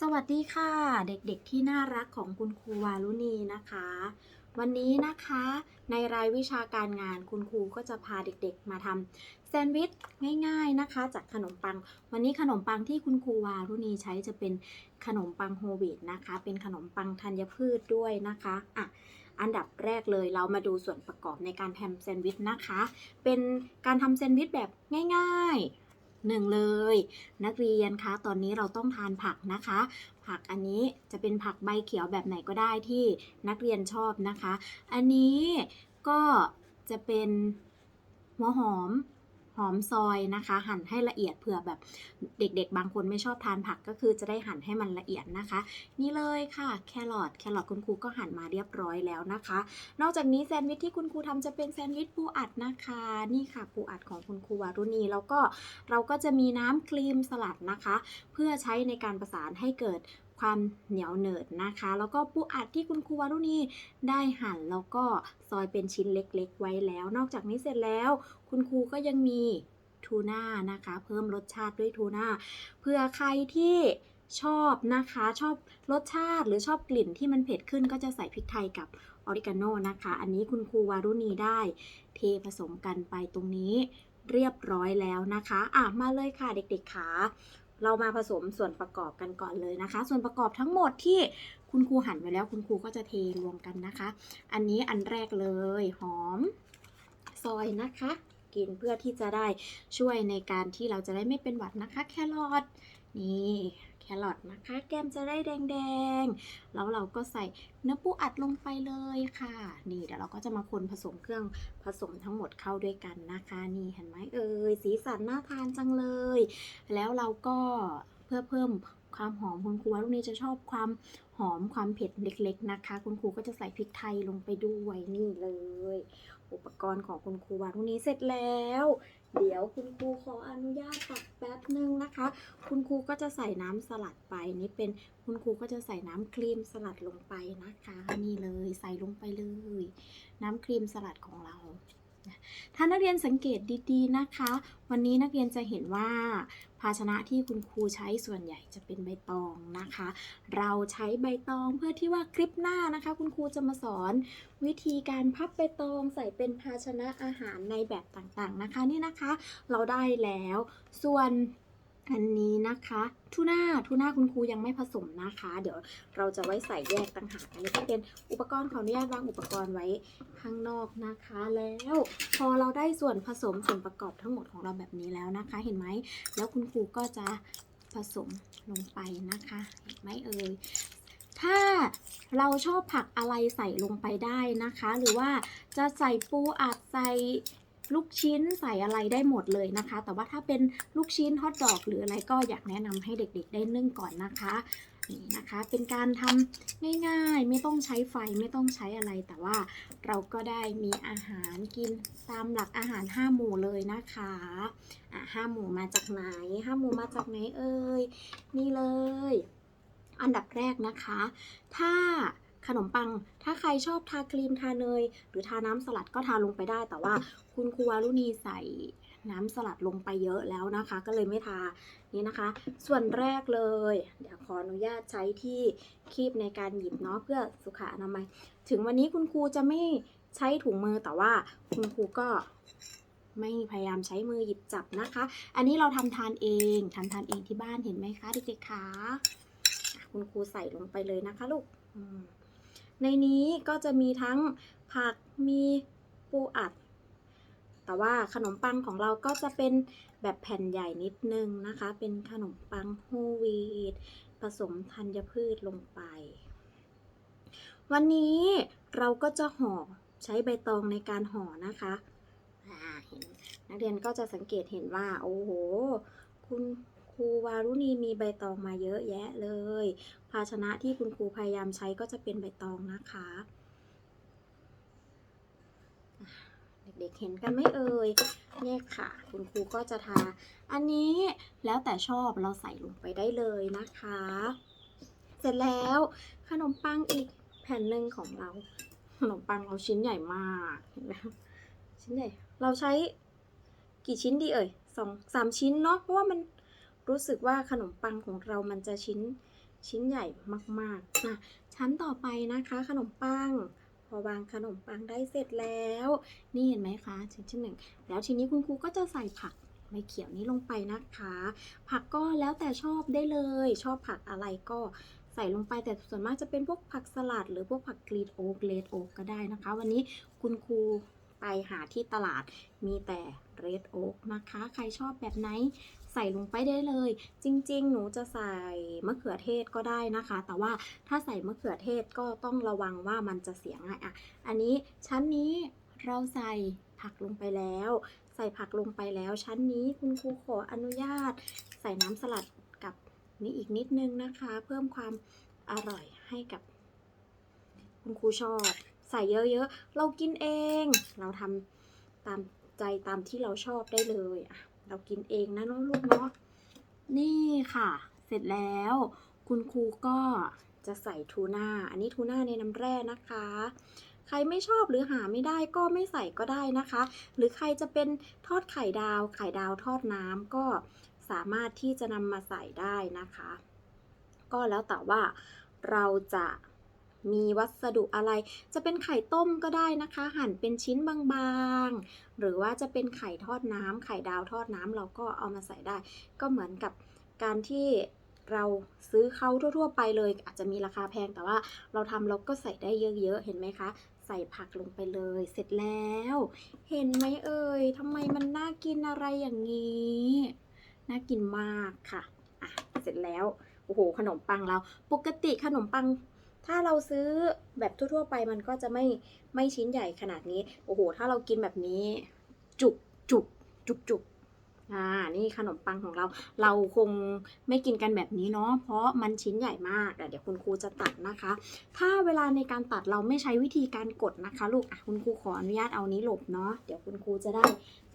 สวัสดีค่ะ เด็กๆที่น่ารักของคุณครูวารุณีนะคะ วันนี้นะคะในรายวิชาการงานคุณครูก็จะพาเด็กๆ มาทำแซนด์วิชง่ายๆนะคะ จากขนมปัง วันนี้ขนมปังที่คุณครูวารุณีใช้จะเป็นขนมปังโฮลวีตนะคะ เป็นขนมปังธัญพืชด้วยนะคะอะอันดับแรกเลยเรามาดูส่วนประกอบในการทำแซนด์วิชนะคะ เป็นการทำแซนด์วิชแบบง่าย ๆ หนึ่งเลย นักเรียนคะตอนนี้เราต้องทานผักนะคะ ผักอันนี้จะเป็นผักใบเขียวแบบไหนก็ได้ที่นักเรียนชอบนะคะ อันนี้ก็จะเป็นหัวหอม หอมซอยนะคะ หั่นให้ละเอียดเผื่อแบบเด็กๆ บางคนไม่ชอบทานผักก็คือจะได้หั่นให้มันละเอียดนะคะ นี่เลยค่ะแครอทแครอทคุณครูก็หั่นมาเรียบร้อยแล้วนะคะ นอกจากนี้แซนด์วิชที่คุณครูทำจะเป็นแซนด์วิชปูอัดนะคะ นี่ค่ะปูอัดของคุณครูวารุณีแล้วก็เราก็จะมีน้ำครีมสลัดนะคะ เพื่อใช้ในการประสานให้เกิด ความเหนียวเหนิดนะคะ แล้วก็ปูอัดที่คุณครูวารุณีได้หั่นแล้วก็ซอยเป็นชิ้นเล็กๆ ไว้แล้ว นอกจากนี้เสร็จแล้ว คุณครูก็ยังมีทูน่านะคะ เพิ่มรสชาติด้วยทูน่าเพื่อใครที่ชอบนะคะชอบรสชาติหรือชอบกลิ่นที่มันเผ็ดขึ้นก็จะใส่พริกไทยกับออริกาโนนะคะ อันนี้คุณครูวารุณีได้ เทผสมกันไปตรงนี้เรียบร้อยแล้วนะคะ อะ มาเลยค่ะเด็กๆขา เรามาผสมส่วนประกอบกันก่อนเลยนะคะ ส่วนประกอบทั้งหมดที่คุณครูหั่นไว้แล้วคุณครูก็จะเทรวมกันนะคะ อันนี้อันแรกเลยหอมซอยนะคะ กินเพื่อที่จะได้ช่วยในการที่เราจะได้ไม่เป็นหวัดนะคะ แครอทนี่ แครอทนะคะ แก้มจะได้แดงๆ แล้วเราก็ใส่เนื้อปูอัดลงไปเลยค่ะ นี่เดี๋ยวเราก็จะมาคนผสมเครื่องผสมทั้งหมดเข้าด้วยกันนะคะ นี่เห็นไหมเอ่ยสีสันน่าทานจังเลย แล้วเราก็เพื่อเพิ่มความหอมคุณครูว่าลูกนี้จะชอบความหอมความเผ็ดเล็ก ๆ นะคะ คุณครูก็จะใส่พริกไทยลงไปด้วยนี่เลย อุปกรณ์ของคุณครูวารุณีเสร็จแล้ว เดี๋ยวคุณครูขออนุญาตตักแป๊บหนึ่งนะคะ คุณครูก็จะใส่น้ำสลัดไปนี่เป็นคุณครูก็จะใส่น้ำครีมสลัดลงไปนะคะ นี่เลยใส่ลงไปเลย น้ำครีมสลัดของเรา ถ้านักเรียนสังเกตดีๆนะคะ วันนี้นักเรียนจะเห็นว่าภาชนะที่คุณครูใช้ส่วนใหญ่จะเป็นใบตองนะคะ เราใช้ใบตองเพื่อที่ว่าคลิปหน้านะคะ คุณครูจะมาสอน วิธีการพับใบตองใส่เป็นภาชนะอาหารในแบบต่างๆนะคะ นี่นะคะ เราได้แล้ว ส่วน อันนี้นะคะทูน่าทูน่าคุณครูยังไม่ผสมนะคะ เดี๋ยวเราจะไว้ใส่แยกต่างหากอันนี้ก็เป็นอุปกรณ์ขออนุญาตวางอุปกรณ์ไว้ข้างนอกนะคะ แล้วพอเราได้ส่วนผสมส่วนประกอบทั้งหมดของเราแบบนี้แล้วนะคะ เห็นไหมแล้วคุณครูก็จะผสมลงไปนะคะเห็นไหมเอ่ยถ้าเราชอบผักอะไรใส่ลงไปได้นะคะ หรือว่าจะใส่ปูอัดใส่ ลูกชิ้นใส่อะไรได้หมดเลยนะคะ แต่ว่าถ้าเป็นลูกชิ้นฮอทดอกหรืออะไรก็อยากแนะนำให้เด็กๆได้นึ่งก่อนนะคะนี่นะคะเป็นการทำง่ายๆ ไม่ต้องใช้ไฟไม่ต้องใช้อะไร แต่ว่าเราก็ได้มีอาหารกินตามหลักอาหารห้าหมู่เลยนะคะอะห้าหมู่มาจากไหนห้าหมู่มาจากไหนเอ่ยนี่เลย อันดับแรกนะคะ ถ้า ขนมปัง ถ้าใครชอบทาครีมทาเนย หรือทาน้ำสลัดก็ทาลงไปได้ แต่ว่าคุณครูวารุณีใส่น้ำสลัดลงไปเยอะแล้วนะคะ ก็เลยไม่ทานี่นะคะ ส่วนแรกเลย เดี๋ยวขออนุญาตใช้ที่คีบในการหยิบเนาะเพื่อสุขอนามัย ถึงวันนี้คุณครูจะไม่ใช้ถุงมือแต่ว่าคุณครูก็ไม่พยายามใช้มือหยิบจับนะคะ อันนี้เราทำทานเองทำทานเองที่บ้านเห็นไหมคะเด็กๆคะอะคุณครูใส่ลงไปเลยนะคะลูกอืม ในนี้ก็จะมีทั้งผักมีปูอัด แต่ว่าขนมปังของเราก็จะเป็นแบบแผ่นใหญ่นิดนึงนะคะ เป็นขนมปังโฮลวีตผสมธัญพืชลงไป วันนี้เราก็จะห่อใช้ใบตองในการห่อนะคะนักเรียนก็จะสังเกตเห็นว่า โอ้โห คุณ ครูวารุณีมีใบตองมาเยอะแยะเลย ภาชนะที่คุณครูพยายามใช้ก็จะเป็นใบตองนะคะ เด็กๆเห็นกันไหมเอ่ยเนี่ยค่ะ คุณครูก็จะทา อันนี้แล้วแต่ชอบเราใส่ลงไปได้เลยนะคะ เสร็จแล้วขนมปังอีกแผ่นหนึ่งของเรา ขนมปังเราชิ้นใหญ่มากเห็นไหมชิ้นใหญ่ เราใช้กี่ชิ้นดีเอ่ยสองสามชิ้นเนาะเพราะว่ามัน รู้สึกว่าขนมปังของเรามันจะชิ้นชิ้นใหญ่มากๆอะชั้นต่อไปนะคะขนมปัง พอวางขนมปังได้เสร็จแล้ว นี่เห็นไหมคะชิ้นที่หนึ่งแล้วทีนี้คุณครูก็จะใส่ผักใบเขียวนี้ลงไปนะคะ ผักก็แล้วแต่ชอบได้เลย ชอบผักอะไรก็ใส่ลงไปแต่ส่วนมากจะเป็นพวกผักสลัด หรือพวกผักกรีดโอ๊กเลดโอ๊กก็ได้นะคะ วันนี้คุณครูไปหาที่ตลาดมีแต่เรดโอ๊กนะคะ ใครชอบแบบไหน ใส่ลงไปได้เลย จริง ๆ หนูจะใส่มะเขือเทศก็ได้นะคะ แต่ว่าถ้าใส่มะเขือเทศก็ต้องระวังว่ามันจะเสียง่ายอะ อันนี้ชั้นนี้เราใส่ผักลงไปแล้ว ใส่ผักลงไปแล้ว ชั้นนี้คุณครูขออนุญาต ใส่น้ำสลัดกับนี่อีกนิดนึงนะคะ เพิ่มความอร่อยให้กับ คุณครูชอบ ใส่เยอะๆ เรากินเอง เราทำตามใจตามที่เราชอบได้เลยอะ เรากินเองนะน้องลูกเนาะนี่ค่ะ เสร็จแล้ว คุณครูก็จะใส่ทูน่า อันนี้ทูน่าในน้ำแร่นะคะ ใครไม่ชอบหรือหาไม่ได้ก็ไม่ใส่ก็ได้นะคะ หรือใครจะเป็นทอดไข่ดาว ไข่ดาวทอดน้ำก็สามารถที่จะนำมาใส่ได้นะคะ ก็แล้วแต่ว่าเราจะ มีวัสดุอะไร จะเป็นไข่ต้มก็ได้นะคะ หั่นเป็นชิ้นบางๆ หรือว่าจะเป็นไข่ทอดน้ำไข่ดาวทอดน้ำเราก็เอามาใส่ได้ ก็เหมือนกับการที่เราซื้อเขาทั่ว ๆ ไปเลย อาจจะมีราคาแพงแต่ว่าเราทำเราก็ใส่ได้เยอะๆ เห็นไหมคะ ใส่ผักลงไปเลย เสร็จแล้ว เห็นไหมเอ่ยทำไมมันน่ากินอะไรอย่างนี้ น่ากินมากค่ะ อะ เสร็จแล้ว โอ้โห ขนมปังเรา ปกติขนมปัง ถ้าเราซื้อแบบทั่วๆไปมันก็จะไม่ไม่ชิ้นใหญ่ขนาดนี้ โอ้โห ถ้าเรากินแบบนี้ จุกจุกจุกจุกอ่า นี่ขนมปังของเรา เราคงไม่กินกันแบบนี้เนาะ เพราะมันชิ้นใหญ่มากเดี๋ยวคุณครูจะตัดนะคะ ถ้าเวลาในการตัดเราไม่ใช้วิธีการกดนะคะ ลูก อะคุณครูขออนุญาตเอานี้หลบเนาะ เดี๋ยวคุณครูจะได้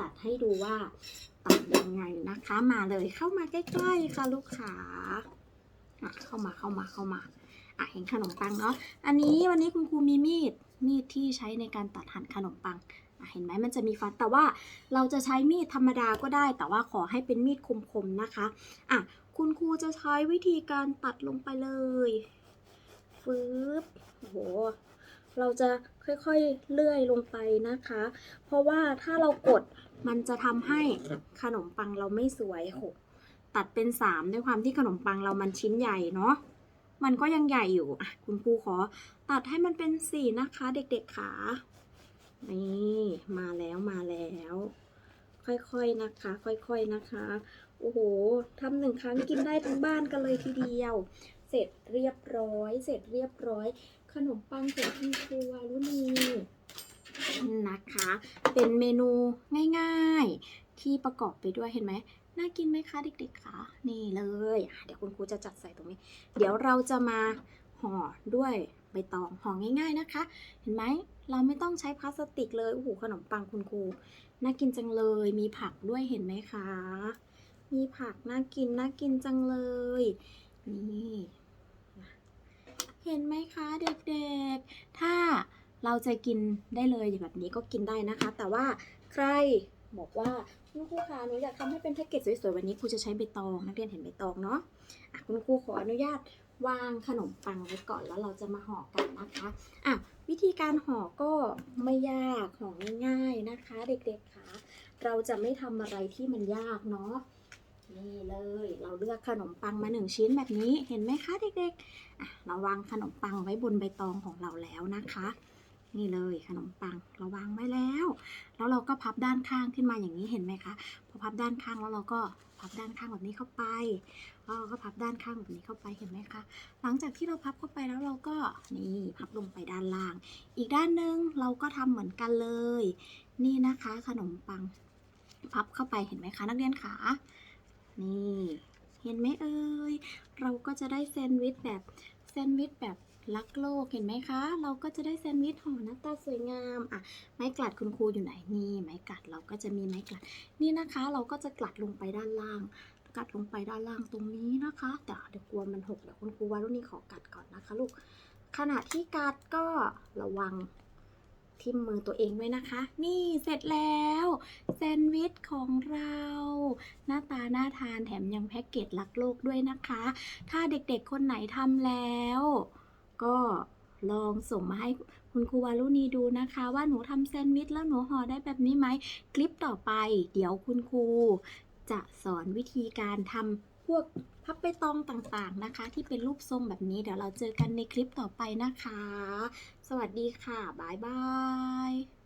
ตัดให้ดูว่าตัดยังไงนะคะ มาเลยเข้ามาใกล้ๆค่ะลูกขาเข้ามาเข้ามาเข้ามา อะเห็นขนมปังเนาะ อันนี้วันนี้คุณครูมีมีด มีดที่ใช้ในการตัดหั่นขนมปังเห็นไหมมันจะมีฟันแต่ว่าเราจะใช้มีดธรรมดาก็ได้ แต่ว่าขอให้เป็นมีดคมๆนะคะอะคุณครูจะใช้วิธีการตัดลงไปเลยฟืบโอ้โหเราจะค่อยๆเลื่อยลงไปนะคะ เพราะว่าถ้าเรากดมันจะทำให้ขนมปังเราไม่สวยโหตัดเป็นสามด้วยความที่ขนมปังเรามันชิ้นใหญ่เนาะ มันก็ยังใหญ่อยู่อะคุณครูขอตัดให้มันเป็นสี่นะคะ เด็กๆขานี่มาแล้วมาแล้ว ค่อยๆนะคะ ค่อยๆนะคะ โอ้โหทำหนึ่งครั้งกินได้ทั้งบ้านกันเลยทีเดียว เสร็จเรียบร้อย เสร็จเรียบร้อย ขนมปังของคุณครูวารุณีนะคะ เป็นเมนูง่าย ๆ ที่ประกอบไปด้วยเห็นไหม น่ากินไหมคะเด็กๆคะนี่เลย เดี๋ยวคุณครูจะจัดใส่ตรงนี้ เดี๋ยวเราจะมาห่อด้วยใบตองห่อง่าย ๆนะคะ เห็นไหมเราไม่ต้องใช้พลาสติกเลยโอ้โหขนมปังคุณครูน่ากินจังเลย มีผักด้วยเห็นไหมคะ มีผักน่ากินน่ากินจังเลยนี่เห็นไหมคะเด็กๆ ถ้าเราจะกินได้เลยแบบนี้ก็กินได้นะคะ แต่ว่าใคร บอกว่าคุณครูคะหนูอยากทำให้เป็นแพ็กเกจสวยๆวันนี้ครูจะใช้ใบตองนักเรียนเห็นใบตองเนาะะคุณครูขออนุญาตวางขนมปังไว้ก่อนแล้วเราจะมาห่อกันนะคะอะวิธีการห่อก็ไม่ยากห่อง่ายๆนะคะ เด็กๆค่ะเราจะไม่ทำอะไรที่มันยากเนาะนี่เลยเราเลือกขนมปังมาหนึ่งชิ้นแบบนี้เห็นไหมคะเด็กๆอะเราวางขนมปังไว้บนใบตองของเราแล้วนะคะ นี่เลยขนมปังเราวางไว้แล้ว แล้วเราก็พับด้านข้างขึ้นมาอย่างนี้เห็นไหมคะ พอพับด้านข้างแล้วเราก็พับด้านข้างแบบนี้เข้าไปแล้วเราก็พับด้านข้างแบบนี้เข้าไปเห็นไหมคะ หลังจากที่เราพับเข้าไปแล้วเราก็นี่พับลงไปด้านล่าง อีกด้านหนึ่งเราก็ทำเหมือนกันเลย นี่นะคะขนมปังพับเข้าไปเห็นไหมคะ นักเรียนขานี่เห็นไหมเอ่ยเราก็จะได้แซนด์วิชแบบแซนด์วิชแบบ รักโลกเห็นไหมคะ เราก็จะได้แซนด์วิชห่อหน้าตาสวยงามอะไม้กลัดคุณครูอยู่ไหนนี่ไม้กลัดเราก็จะมีไม้กลัด นี่นะคะ เราก็จะกลัดลงไปด้านล่างกัดลงไปด้านล่างตรงนี้นะคะแต่เดี๋ยวกลัวมันหกเดี๋ยวคุณครูวารุณีขอกัดก่อนนะคะลูกขณะที่กัดก็ระวังทิ่มมือตัวเองไว้นะคะ นี่เสร็จแล้วแซนด์วิชของเรา หน้าตาน่าทานแถมยังแพ็กเกจรักโลกด้วยนะคะ ถ้าเด็กๆคนไหนทำแล้ว ก็ลองส่งมาให้คุณครูวารุณีดูนะคะ ว่าหนูทำแซนด์วิชแล้วหนูห่อได้แบบนี้ไหม คลิปต่อไป เดี๋ยวคุณครูจะสอนวิธีการทำพวกพับไปตองต่างๆนะคะ ที่เป็นรูปทรงแบบนี้เดี๋ยวเราเจอกันในคลิปต่อไปนะคะ สวัสดีค่ะ บ๊ายบาย